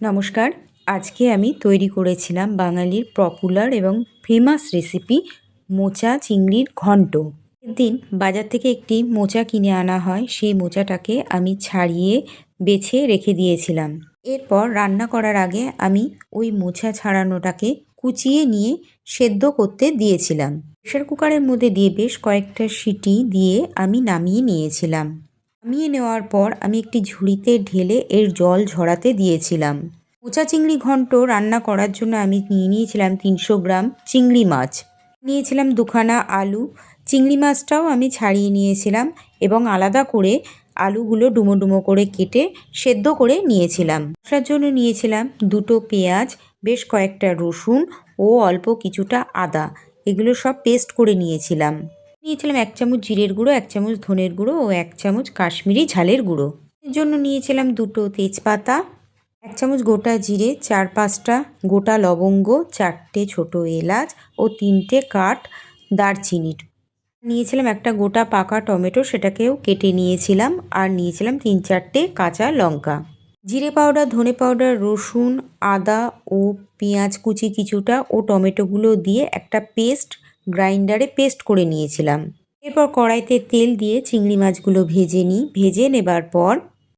নমস্কার, আজকে আমি তৈরি করেছিলাম বাঙালির পপুলার এবং ফেমাস রেসিপি মোচা চিংড়ির ঘন্ট। দিন বাজার থেকে একটি মোচা কিনে আনা হয়, সেই মোচাটাকে আমি ছাড়িয়ে বেছে রেখে দিয়েছিলাম। এরপর রান্না করার আগে আমি ওই মোচা ছাড়ানোটাকে কুচিয়ে নিয়ে সেদ্ধ করতে দিয়েছিলাম। প্রেশার কুকারের মধ্যে দিয়ে বেশ কয়েকটা সিটি দিয়ে আমি নামিয়ে নিয়েছিলাম। নামিয়ে নেওয়ার পর আমি একটি ঝুড়িতে ঢেলে এর জল ঝরাতে দিয়েছিলাম। মোচা চিংড়ি ঘন্ট রান্না করার জন্য আমি নিয়ে নিয়েছিলাম তিনশো গ্রাম চিংড়ি মাছ। নিয়েছিলাম দুখানা আলু। চিংড়ি মাছটাও আমি ছাড়িয়ে নিয়েছিলাম এবং আলাদা করে আলুগুলো ডুমো ডুমো করে কেটে সেদ্ধ করে নিয়েছিলাম। মশলার জন্য নিয়েছিলাম দুটো পেঁয়াজ, বেশ কয়েকটা রসুন ও অল্প কিছুটা আদা। এগুলো সব পেস্ট করে নিয়েছিলাম। নিয়েছিলাম এক চামচ জিরের গুঁড়ো, এক চামচ ধনের গুঁড়ো ও এক চামচ কাশ্মীরি ঝালের গুঁড়ো। এর জন্য নিয়েছিলাম দুটো তেজপাতা, এক চামচ গোটা জিরে, চার পাঁচটা গোটা লবঙ্গ, চারটে ছোট এলাচ ও তিনটে কাঠ দারচিনির নিয়েছিলাম একটা গোটা পাকা টমেটো, সেটাকেও কেটে নিয়েছিলাম আর নিয়েছিলাম তিন চারটে কাঁচা লঙ্কা। জিরে পাউডার, ধনে পাউডার, রসুন, আদা ও পেঁয়াজ কুচি কিছুটা ও টমেটোগুলো দিয়ে একটা পেস্ট গ্রাইন্ডারে পেস্ট করে নিয়েছিলাম। এরপর কড়াইতে তেল দিয়ে চিংড়ি মাছগুলো ভেজে নিই। ভেজে নেবার পর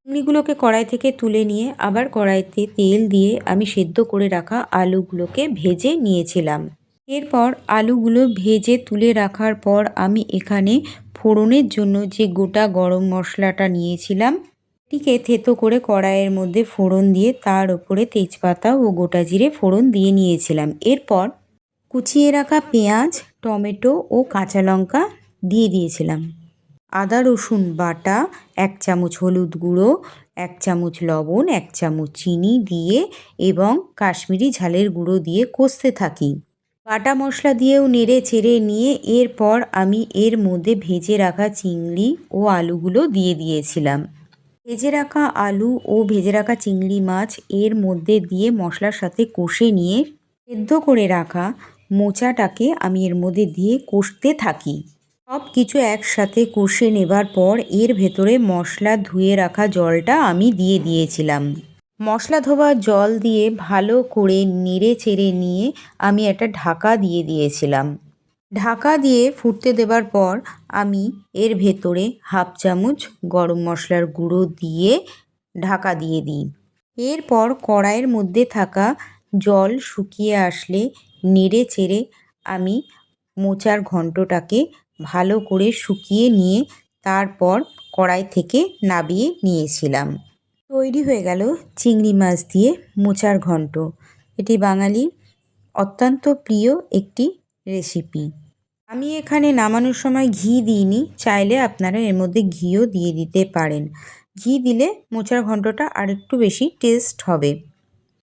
চিংড়িগুলোকে কড়াই থেকে তুলে নিয়ে আবার কড়াইতে তেল দিয়ে আমি সেদ্ধ করে রাখা আলুগুলোকে ভেজে নিয়েছিলাম। এরপর আলুগুলো ভেজে তুলে রাখার পর আমি এখানে ফোড়নের জন্য যে গোটা গরম মশলাটা নিয়েছিলাম এটিকে থেতো করে কড়াইয়ের মধ্যে ফোড়ন দিয়ে তার ওপরে তেজপাতা ও গোটা জিরে ফোড়ন দিয়ে নিয়েছিলাম। এরপর কুচিয়ে রাখা পেঁয়াজ টমেটো ও কাঁচা লঙ্কা দিয়ে দিয়েছিলাম। আদা, রসুন বাটা, এক চামচ হলুদ গুঁড়ো, এক চামচ লবণ, এক চামচ চিনি দিয়ে এবং কাশ্মীরি ঝালের গুঁড়ো দিয়ে কষতে থাকি। বাটা মশলা দিয়েও নেড়ে চেড়ে নিয়ে এরপর আমি এর মধ্যে ভেজে রাখা চিংড়ি ও আলুগুলো দিয়ে দিয়েছিলাম। ভেজে রাখা আলু ও ভেজে রাখা চিংড়ি মাছ এর মধ্যে দিয়ে মশলার সাথে কষে নিয়ে সেদ্ধ করে রাখা মোচাটাকে আমি এর মধ্যে দিয়ে কষতে থাকি। সব কিছু একসাথে কষে নেবার পর এর ভেতরে মশলা ধুয়ে রাখা জলটা আমি দিয়ে দিয়েছিলাম। মশলা ধোবার জল দিয়ে ভালো করে নেড়ে চেড়ে নিয়ে আমি একটা ঢাকা দিয়ে দিয়েছিলাম। ঢাকা দিয়ে ফুটতে দেবার পর আমি এর ভেতরে হাফ চামচ গরম মশলার গুঁড়ো দিয়ে ঢাকা দিয়ে দিই। এরপর কড়াইয়ের মধ্যে থাকা জল শুকিয়ে আসলে নেড়ে চেড়ে আমি মোচার ঘন্টটাকে ভালো করে শুকিয়ে নিয়ে তারপর কড়াই থেকে নাবিয়ে নিয়েছিলাম। তৈরি হয়ে গেল চিংড়ি মাছ দিয়ে মোচার ঘন্ট এটি বাঙালির অত্যন্ত প্রিয় একটি রেসিপি। আমি এখানে নামানোর সময় ঘি দিইনি, চাইলে আপনারা এর মধ্যে ঘিও দিয়ে দিতে পারেন। ঘি দিলে মোচার ঘন্টটা আরেকটু বেশি টেস্ট হবে।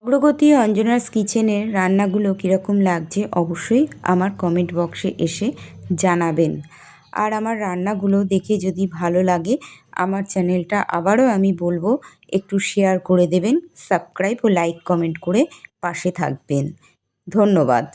অগ্রগতি অঞ্জনাস কিচেনের রান্নাগুলো কীরকম লাগছে অবশ্যই আমার কমেন্ট বক্সে এসে জানাবেন। আর আমার রান্নাগুলো দেখে যদি ভালো লাগে, আমার চ্যানেলটা আবারও আমি বলব, একটু শেয়ার করে দেবেন সাবস্ক্রাইব ও লাইক কমেন্ট করে পাশে থাকবেন। ধন্যবাদ।